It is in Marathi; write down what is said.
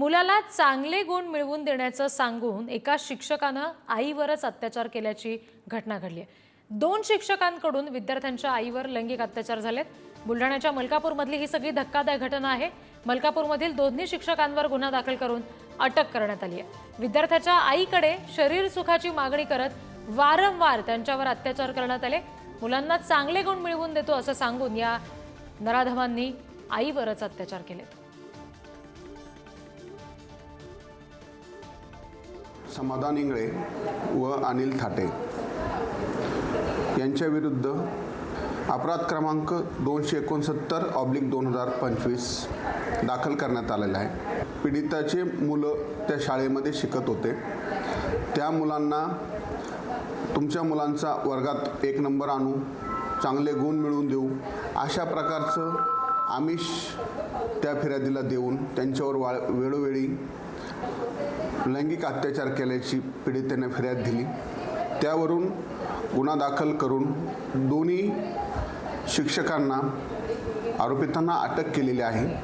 मुलाला चांगले गुण मिळवून देण्याचं सांगून एका शिक्षकानं आईवरच अत्याचार केल्याची घटना घडली आहे. दोन शिक्षकांकडून विद्यार्थ्यांच्या आईवर लैंगिक अत्याचार झालेत. बुलढाण्याच्या मलकापूरमधली ही सगळी धक्कादायक घटना आहे. मलकापूरमधील दोन्ही शिक्षकांवर गुन्हा दाखल करून अटक करण्यात आली आहे. विद्यार्थ्याच्या आईकडे शरीर सुखाची मागणी करत वारंवार त्यांच्यावर अत्याचार करण्यात आले. मुलांना चांगले गुण मिळवून देतो असं सांगून या नराधमांनी आईवरच अत्याचार केलेत. समाधान इंगळे व अनिल थाटे यांच्या विरुद्ध अपराध क्रमांक दोनशे एकोणसत्तर ऑब्लिक दोन हजार पंचवीस दाखल करण्यात आलेला आहे. पीडिताचे मुलं त्या शाळेमध्ये शिकत होते. त्या मुलांना तुमच्या मुलांचा वर्गात एक नंबर आणू चांगले गुण मिळवून देऊ अशा प्रकारचं आमिष त्या फिर्यादीला देऊन त्यांच्यावर वा वेळोवेळी लैंगिक अत्याचार केल्याची पीडितेने फिर्याद दिली. त्यावरून गुन्हा दाखल करून दोन्ही शिक्षकांना आरोपितांना अटक केलेली आहे.